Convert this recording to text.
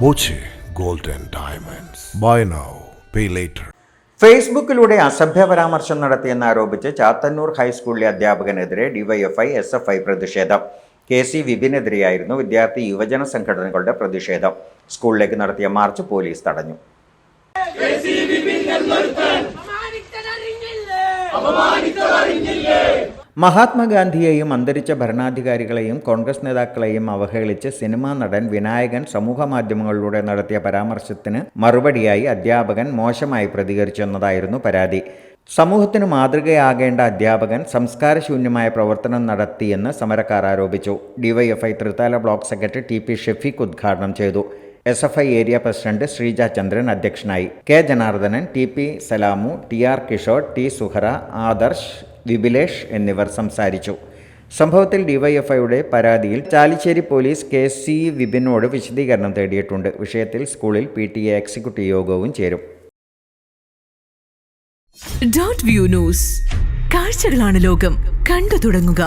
Boche gold and Diamonds. Buy now, pay later. ഫേസ്ബുക്കിലൂടെ അസഭ്യ പരാമർശം നടത്തിയെന്ന് ആരോപിച്ച് ചാത്തന്നൂർ ഹൈസ്കൂളിലെ അധ്യാപകനെതിരെ ഡിവൈഎഫ്ഐ എസ് എഫ് ഐ പ്രതിഷേധം കെ സി വിപിനെതിരെയായിരുന്നു വിദ്യാർത്ഥി യുവജന സംഘടനകളുടെ പ്രതിഷേധം സ്കൂളിലേക്ക് നടത്തിയ മാർച്ച് പോലീസ് തടഞ്ഞു മഹാത്മാഗാന്ധിയെയും അന്തരിച്ച ഭരണാധികാരികളെയും കോൺഗ്രസ് നേതാക്കളെയും അവഹേളിച്ച് സിനിമാ നടൻ വിനായകൻ സമൂഹമാധ്യമങ്ങളിലൂടെ നടത്തിയ പരാമർശത്തിന് മറുപടിയായി അധ്യാപകൻ മോശമായി പ്രതികരിച്ചെന്നതായിരുന്നു പരാതി. സമൂഹത്തിന് മാതൃകയാകേണ്ട അധ്യാപകൻ സംസ്കാരശൂന്യമായ പ്രവർത്തനം നടത്തിയെന്ന് സമരക്കാർ ആരോപിച്ചു. DYFI Thrithala block secretary T P Shefeek ഉദ്ഘാടനം ചെയ്തു. S F I area president Sreeja Chandran അധ്യക്ഷനായി. K. Janardhanan T P Salamu T R Kishore T Suhara Adarsh Vipilesh എന്നിവർ സംസാരിച്ചു. സംഭവത്തിൽ ഡിവൈഎഫ്ഐയുടെ പരാതിയിൽ ചാലിശ്ശേരി പോലീസ് കെ സി വിപിനോട് വിശദീകരണം തേടിയിട്ടുണ്ട്. വിഷയത്തിൽ സ്കൂളിൽ പി ടി എ എക്സിക്യൂട്ടീവ് യോഗവും ചേരും. View news. ലോകം. കണ്ടു തുടങ്ങുക.